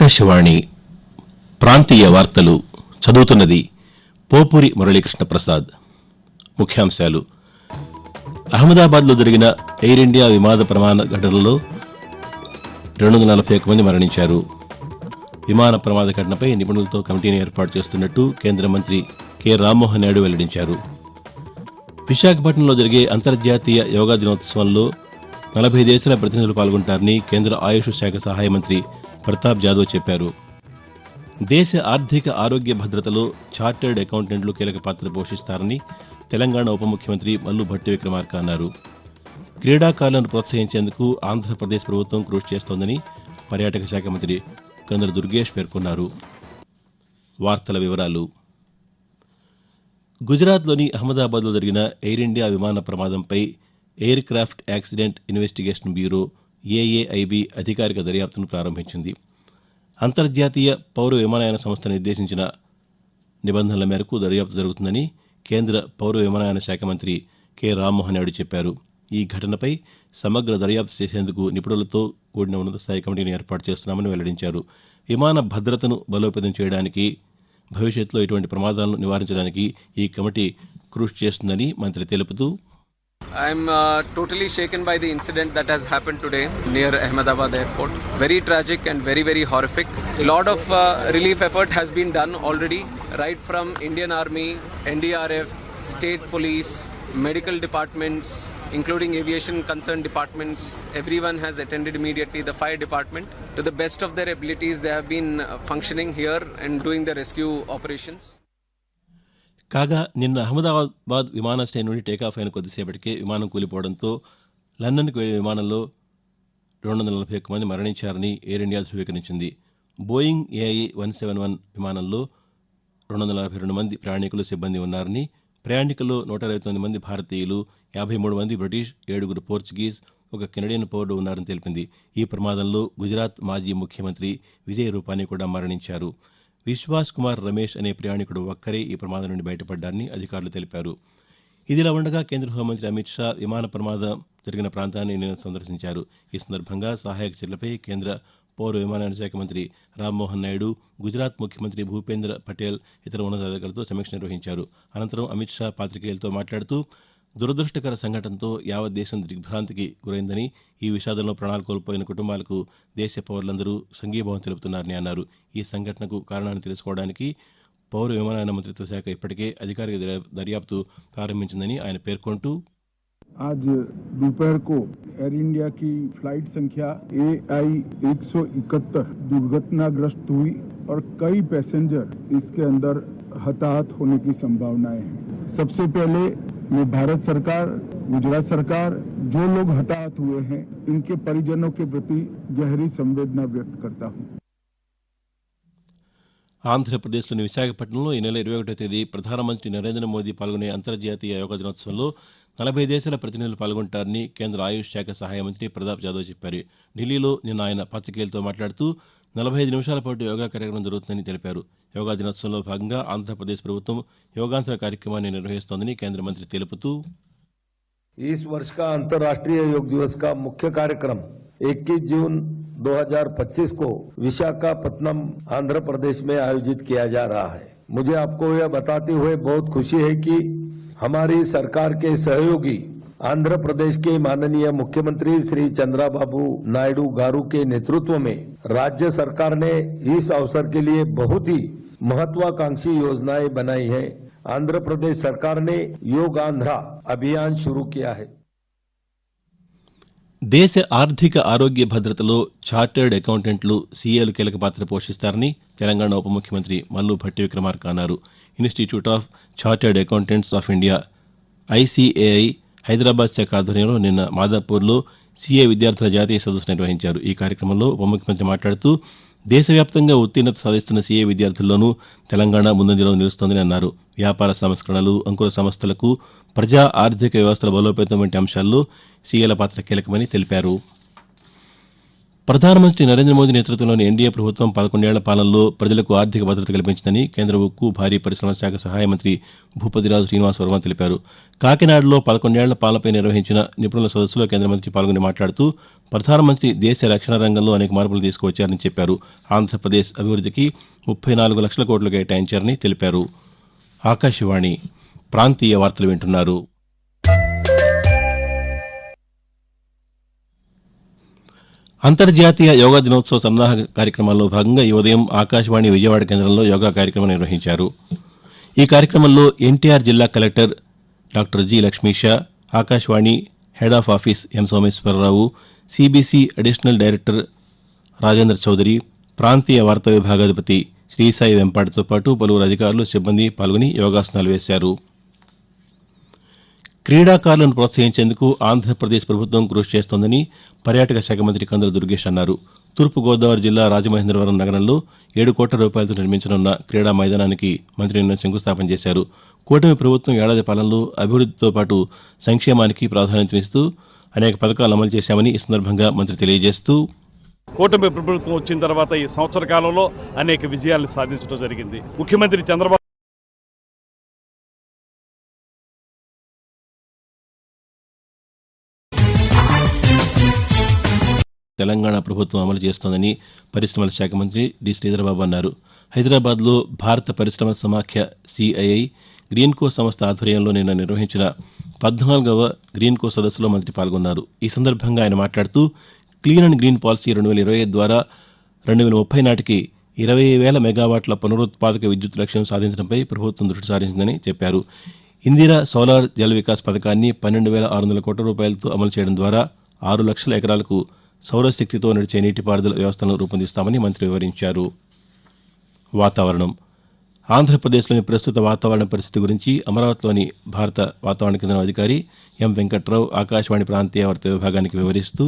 ఆకాశవాణి ప్రాంతీయ వార్తలు చదువుతున్నది పోపూరి మురళీకృష్ణ ప్రసాద్ ముఖ్యాంశాలు. అహ్మదాబాద్లో జరిగిన ఎయిర్ ఇండియా విమాన ప్రమాణ ఘటనలో రెండు వందల నలభై ఒక్క మంది మరణించారు. విమాన ప్రమాద ఘటనపై నిపుణులతో కమిటీని ఏర్పాటు చేస్తున్నట్టు కేంద్ర మంత్రి కె. రామ్మోహన్ నాయుడు వెల్లడించారు. విశాఖపట్నంలో జరిగే అంతర్జాతీయ యోగా దినోత్సవంలో నలభై దేశాల ప్రతినిధులు పాల్గొంటారని కేంద్ర ఆయుష్ శాఖ సహాయ మంత్రి ప్రతాప్ జాదవ్ చెప్పారు. దేశ ఆర్థిక ఆరోగ్య భద్రతలో చార్టర్డ్ అకౌంటెంట్లు కీలక పాత్ర పోషిస్తారని తెలంగాణ ఉప ముఖ్యమంత్రి మల్లు భట్టి విక్రమార్క అన్నారు. క్రీడాకారులను ప్రోత్సహించేందుకు ఆంధ్రప్రదేశ్ ప్రభుత్వం కృషి చేస్తోందని పర్యాటక శాఖ మంత్రి కందర దుర్గేష్ పేర్కొన్నారు. వార్తల వివరాలు. గుజరాత్లోని అహ్మదాబాద్లో జరిగిన ఎయిర్ ఇండియా విమాన ప్రమాదంపై Aircraft Accident Investigation Bureau AAIB అధికారిక దర్యాప్తును ప్రారంభించింది. అంతర్జాతీయ పౌర విమానయాన సంస్థ నిర్దేశించిన నిబంధనల మేరకు దర్యాప్తు జరుగుతుందని కేంద్ర పౌర విమానయాన శాఖ మంత్రి కె. రామ్మోహన్ నాయుడు చెప్పారు. ఈ ఘటనపై సమగ్ర దర్యాప్తు చేసేందుకు నిపుణులతో కూడిన ఉన్నత స్థాయి కమిటీని ఏర్పాటు చేస్తున్నామని వెల్లడించారు. విమాన భద్రతను బలోపేతం చేయడానికి భవిష్యత్తులో ఇటువంటి ప్రమాదాలను నివారించడానికి ఈ కమిటీ కృషి చేస్తుందని మంత్రి తెలుపుతూ I'm uh, totally shaken by the incident that has happened today near Ahmedabad airport. Very tragic and very, very horrific. A lot of uh, relief effort has been done already, right from Indian Army, NDRF, state police, medical departments, including aviation concerned departments. Everyone has attended immediately. The fire department, to the best of their abilities, they have been uh, functioning here and doing the rescue operations. కాగా నిన్న అహ్మదాబాద్ విమానాశ్రయం నుండి takeoff అయిన కొద్దిసేపటికే విమానం కూలిపోవడంతో లండన్కు వెళ్ళే విమానంలో రెండు వందల నలభై ఒక్క మంది మరణించారని Air India ధృవీకరించింది Boeing AI one seven one విమానంలో రెండు వందల నలభై రెండు మంది ప్రయాణికులు సిబ్బంది ఉన్నారని ప్రయాణికుల్లో నూట ఇరవై తొమ్మిది మంది భారతీయులు యాభై మూడు మంది బ్రిటిష్ ఏడుగురు పోర్చుగీస్ ఒక కెనడియన్ పౌరుడు ఉన్నారని తెలిపింది. ఈ ప్రమాదంలో గుజరాత్ మాజీ ముఖ్యమంత్రి విజయ్ రూపానీ కూడా మరణించారు. విశ్వాస్ కుమార్ రమేష్ అనే ప్రయాణికుడు ఒక్కరే ఈ ప్రమాదం నుండి బయటపడ్డారని అధికారులు తెలిపారు. ఇదిలా ఉండగా కేంద్ర హోంమంత్రి అమిత్ షా విమాన ప్రమాదం జరిగిన ప్రాంతాన్ని నిన్న సందర్శించారు. ఈ సందర్భంగా సహాయక చర్యలపై కేంద్ర పౌర విమానయాన శాఖ మంత్రి రామ్మోహన్ నాయుడు గుజరాత్ ముఖ్యమంత్రి భూపేంద్ర పటేల్ ఇతర ఉన్నతాధికారులతో సమీక్ష నిర్వహించారు. అనంతరం అమిత్ షా పాతికేయులతో మాట్లాడుతూ దురదృష్టకర సంఘటనతో యావత్ దేశం దిగ్భ్రాంతికి గురైందని ఈ విషాదంలో ప్రాణాలు కోల్పోయిన కుటుంబాలకు దేశ పౌరులందరూ సంఘీభావం తెలుపుతున్నారని అన్నారు ఈ సంఘటనకు కారణాన్ని తెలుసుకోవడానికి పౌర విమానయాన మంత్రిత్వ శాఖ ఇప్పటికే అధికారిక దర్యా- దర్యాప్తు ప్రారంభించిందని ఆయన పేర్కొంటూ आज दोपहर को एयर इंडिया की फ्लाइट संख्या ए आई एक दुर्घटनाग्रस्त हुई और कई पैसेंजर इसके अंदर हताहत होने की संभावनाएं हैं सबसे पहले मैं भारत सरकार गुजरात सरकार जो लोग हताहत हुए हैं इनके परिजनों के प्रति गहरी संवेदना व्यक्त करता हूं ఆంధ్రప్రదేశ్లోని విశాఖపట్నంలో ఈ నెల ఇరవై ఒకటో తేదీ ప్రధానమంత్రి నరేంద్ర మోదీ పాల్గొనే అంతర్జాతీయ యోగా దినోత్సవంలో నలభై దేశాల ప్రతినిధులు పాల్గొంటారని కేంద్ర ఆయుష్ శాఖ సహాయ మంత్రి ప్రతాప్ జాదవ్ చెప్పారు ఢిల్లీలో నిన్న ఆయన పాతికేయులతో మాట్లాడుతూ నలభై ఐదు నిమిషాల పాటు యోగా కార్యక్రమం జరుగుతుందని తెలిపారు యోగా దినోత్సవంలో భాగంగా ఆంధ్రప్రదేశ్ ప్రభుత్వం యోగాంతర కార్యక్రమాన్ని నిర్వహిస్తోందని కేంద్ర మంత్రి తెలుపుతూ इस वर्ष का अंतर्राष्ट्रीय योग दिवस का मुख्य कार्यक्रम 21 जून 2025 को विशाखापत्तनम आंध्र प्रदेश में आयोजित किया जा रहा है मुझे आपको यह बताते हुए बहुत खुशी है कि हमारी सरकार के सहयोगी आंध्र प्रदेश के माननीय मुख्यमंत्री श्री चंद्राबाबू नायडू गारू के नेतृत्व में राज्य सरकार ने इस अवसर के लिए बहुत ही महत्वाकांक्षी योजनाएँ बनाई है। आंध्र प्रदेश सरकार ने योग आंध्रा अभियान शुरू किया है। దేశ ఆర్థిక ఆరోగ్య భద్రతలో చార్టర్డ్ అకౌంటెంట్లు సీఏలు కీలక పాత్ర పోషిస్తారని తెలంగాణ ఉప ముఖ్యమంత్రి మల్లు భట్టి విక్రమార్క అన్నారు. Institute of chartered accountants of India ICAI Hyderabad శాఖ ఆధ్వర్యంలో నిన్న మాదాపూర్లో సీఏ విద్యార్థుల జాతీయ సదస్సు నిర్వహించారు. ఈ కార్యక్రమంలో ఉప ముఖ్యమంత్రి మాట్లాడుతూ దేశవ్యాప్తంగా ఉత్తీర్ణత సాధిస్తున్న సీఏ విద్యార్థుల్లోనూ తెలంగాణ ముందంజలో నిలుస్తోందని అన్నారు. వ్యాపార సంస్కరణలు అంకుర సంస్థలకు ప్రజా ఆర్థిక వ్యవస్థల బలోపేతం వంటి అంశాల్లో సీఏల పాత్ర కీలకమని తెలిపారు. ప్రధానమంత్రి నరేంద్ర మోదీ నేతృత్వంలోని ఎన్డీఏ ప్రభుత్వం పదకొండేళ్ళ పాలనలో ప్రజలకు ఆర్థిక భద్రత కల్పించిందని కేంద్ర ఉక్కు భారీ పరిశ్రమల శాఖ సహాయ మంత్రి భూపతిరాజు శ్రీనివాస్ వర్మ తెలిపారు. కాకినాడలో పదకొండేళ్ళ పాలనపై నిర్వహించిన నిపుణుల సదస్సులో కేంద్ర మంత్రి పాల్గొని మాట్లాడుతూ ప్రధానమంత్రి దేశ రక్షణ రంగంలో అనేక మార్పులు తీసుకువచ్చారని చెప్పారు. ఆంధ్రప్రదేశ్ అభివృద్ధికి ముప్పై నాలుగు లక్షల కోట్లు కేటాయించారని తెలిపారు. ఆకాశవాణి ప్రాంతీయ వార్తలు వింటున్నారు. అంతర్జాతీయ యోగా దినోత్సవ సన్నాహ కార్యక్రమాల్లో భాగంగా ఈ ఉదయం ఆకాశవాణి విజయవాడ కేంద్రంలో యోగా కార్యక్రమం నిర్వహించారు. ఈ కార్యక్రమంలో ఎన్టీఆర్ జిల్లా collector doctor G Lakshmisha Akashvani head of office M Someswararao CBC additional director Rajendra Chowdary ప్రాంతీయ వార్తా విభాగాధిపతి శ్రీసాయి వెంపాటితో పాటు పలువురు అధికారులు సిబ్బంది పాల్గొని యోగాసనాలు వేశారు. క్రీడాకారులను ప్రోత్సహించేందుకు ఆంధ్రప్రదేశ్ ప్రభుత్వం కృషి చేస్తోందని పర్యాటక శాఖ మంత్రి కందుల దుర్గేష్ అన్నారు. తూర్పుగోదావరి జిల్లా రాజమహేంద్రవరం నగరంలో ఏడు కోట్ల రూపాయలతో నిర్మించనున్న క్రీడా మైదానానికి మంత్రి నిన్న శంకుస్థాపన చేశారు. కూటమి ప్రభుత్వం ఏడాది పాలనలో అభివృద్ధితో పాటు సంక్షేమానికి ప్రాధాన్యతనిస్తూ అనేక పథకాలు అమలు చేశామని ఈ సందర్భంగా మంత్రి తెలియజేస్తూ కూటమి ప్రభుత్వం వచ్చిన తర్వాత ఈ సంవత్సర కాలంలో అనేక విజయాలను సాధించడం జరిగింది. ముఖ్యమంత్రి చంద్రబాబు తెలంగాణ ప్రభుత్వం అమలు చేస్తోందని పరిశ్రమల శాఖ మంత్రి డి శ్రీధరబాబు అన్నారు. హైదరాబాద్లో భారత పరిశ్రమ సమాఖ్య సిఐఐ గ్రీన్కో సంస్థ ఆధ్వర్యంలో నిన్న నిర్వహించిన పద్నాలుగవ గ్రీన్కో సదస్సులో మంత్రి పాల్గొన్నారు. ఈ సందర్భంగా ఆయన మాట్లాడుతూ క్లీన్ అండ్ గ్రీన్ పాలసీ రెండు వేల ఇరవై ఐదు ద్వారా రెండు వేల ముప్పై నాటికి ఇరవై వేల మెగావాట్ల పునరుత్పాదక విద్యుత్ లక్ష్యం సాధించడంపై ప్రభుత్వం దృష్టి సారించిందని చెప్పారు. ఇందిరా సోలార్ జల వికాస్ పథకాన్ని పన్నెండు వేల ఆరు వందల కోట్ల రూపాయలతో అమలు చేయడం ద్వారా ఆరు లక్షల ఎకరాలకు సౌరశక్తితో నడిచే నీటిపారుదల వ్యవస్థను రూపొందిస్తామని మంత్రి వివరించారు. వాతావరణం. ఆంధ్రప్రదేశ్లోని ప్రస్తుత వాతావరణ పరిస్థితి గురించి అమరావతిలోని భారత వాతావరణ కేంద్రం అధికారి ఎం వెంకట్రావు ఆకాశవాణి ప్రాంతీయ వార్తా విభాగానికి వివరిస్తూ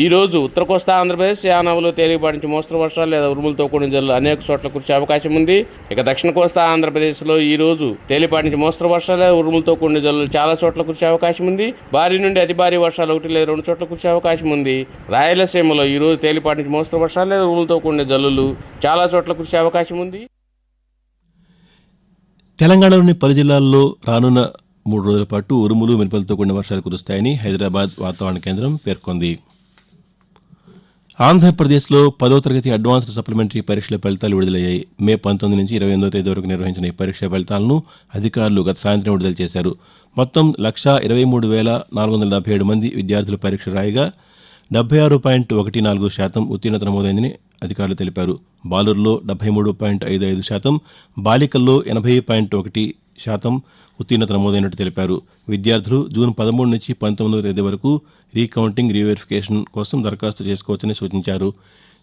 ఈరోజు ఉత్తర కోస్తా ఆంధ్రప్రదేశ్ యానవలో తేలికపాటి నుంచి మోస్తరు వర్షాలు లేదా ఉరుములతో కూడిన జల్లు అనేక చోట్ల కురిసే అవకాశం ఉంది. ఇక దక్షిణ కోస్తా ఆంధ్రప్రదేశ్లో ఈ రోజు తేలిపాటి నుంచి మోస్తరు వర్షాలు లేదా ఉరుములతో కూడిన జల్లు చాలా చోట్ల కురిసే అవకాశం ఉంది. భారీ నుండి అతి భారీ వర్షాలు ఒకటి లేదా రెండు చోట్ల కురిసే అవకాశం ఉంది. రాయలసీమలో ఈ రోజు తేలిపాటి నుంచి మోస్తరు వర్షాలు లేదా ఉరుములతో కూడిన జల్లులు చాలా చోట్ల కురిసే అవకాశం ఉంది. తెలంగాణలోని పలు జిల్లాల్లో రానున్న మూడు రోజుల పాటు ఉరుములు మెరుపులతో కూడిన వర్షాలు కురుస్తాయని హైదరాబాద్ వాతావరణ కేంద్రం పేర్కొంది. ఆంధ్రప్రదేశ్లో పదో తరగతి అడ్వాన్స్డ్ సప్లిమెంటరీ పరీక్షల ఫలితాలు విడుదలయ్యాయి. మే పంతొమ్మిది నుంచి ఇరవై ఎనిమిదో తేదీ వరకు నిర్వహించిన ఈ పరీక్ష ఫలితాలను అధికారులు గత సాయంత్రం విడుదల చేశారు. మొత్తం లక్షా ఇరవై మూడు వేల నాలుగు వందల డెబ్బై ఏడు మంది విద్యార్థులు పరీక్ష రాయగా డెబ్బై ఆరు పాయింట్ ఒకటి నాలుగు శాతం ఉత్తీర్ణత నమోదైందని అధికారులు తెలిపారు. బాలుర్లో డెబ్బై మూడు పాయింట్ ఐదు ఐదు శాతం బాలికల్లో ఎనభై పాయింట్ ఒకటి శాతం ఉత్తీర్ణత నమోదైనట్టు తెలిపారు. విద్యార్థులు జూన్ పదమూడు నుంచి పంతొమ్మిదవ తేదీ వరకు రీకౌంటింగ్ రీవెరిఫికేషన్ కోసం దరఖాస్తు చేసుకోవచ్చని సూచించారు.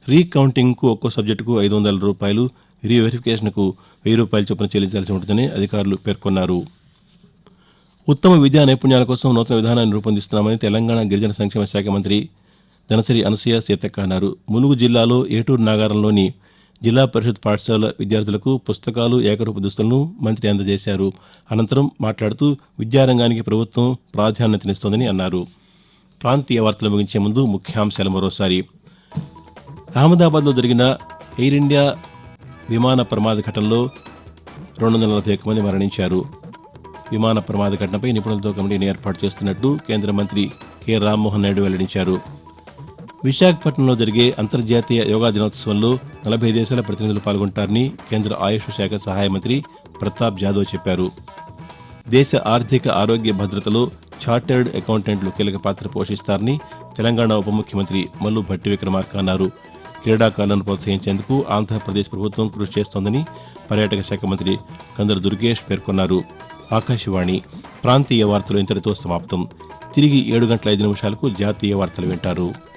రీకౌంటింగ్కు ఒక్కో సబ్జెక్టుకు ఐదు వందల రూపాయలు రీవెరిఫికేషన్కు వెయ్యి రూపాయల చొప్పున చెల్లించాల్సి ఉంటుందని అధికారులు పేర్కొన్నారు. ఉత్తమ విద్యా నైపుణ్యాల కోసం నూతన విధానాన్ని రూపొందిస్తున్నామని తెలంగాణ గిరిజన సంక్షేమ శాఖ మంత్రి దనసరి అనసూయ సీతక్క అన్నారు. ములుగు జిల్లాలో ఏటూరు నాగారంలోని జిల్లా పరిషత్ పాఠశాల విద్యార్థులకు పుస్తకాలు ఏకరూప దుస్తులను మంత్రి అందజేశారు. అనంతరం మాట్లాడుతూ విద్యారంగానికి ప్రభుత్వం ప్రాధాన్యతనిస్తోందని అన్నారు. ప్రాంతీయ వార్తలు ముగించే ముందు ముఖ్యాంశాలు మరోసారి. అహ్మదాబాద్లో జరిగిన ఎయిర్ ఇండియా విమాన ప్రమాద ఘటనలో రెండు వందల నలభై ఒక్క మంది మరణించారు. విమాన ప్రమాద ఘటనపై నిపుణులతో కమిటీని ఏర్పాటు చేస్తున్నట్టు కేంద్ర మంత్రి కె. రామ్మోహన్ నాయుడు వెల్లడించారు. విశాఖపట్నంలో జరిగే అంతర్జాతీయ యోగా దినోత్సవంలో నలభై దేశాల ప్రతినిధులు పాల్గొంటారని కేంద్ర ఆయుష్ శాఖ సహాయ మంత్రి ప్రతాప్ జాదవ్ చెప్పారు. దేశ ఆర్థిక ఆరోగ్య భద్రతలో చార్టర్డ్ అకౌంటెంట్లు కీలక పాత్ర పోషిస్తారని తెలంగాణ ఉప ముఖ్యమంత్రి మల్లు భట్టి విక్రమార్క అన్నారు. క్రీడాకారులను ప్రోత్సహించేందుకు ఆంధ్రప్రదేశ్ ప్రభుత్వం కృషి చేస్తోందని పర్యాటక శాఖ మంత్రి కందరు దుర్గేష్ పేర్కొన్నారు. ఆకాశవాణి ప్రాంతీయ వార్తలు ఇంతటితో సమాప్తం. తిరిగి ఏడు గంటల ఐదు నిమిషాలకు జాతీయ వార్తలు వింటారు.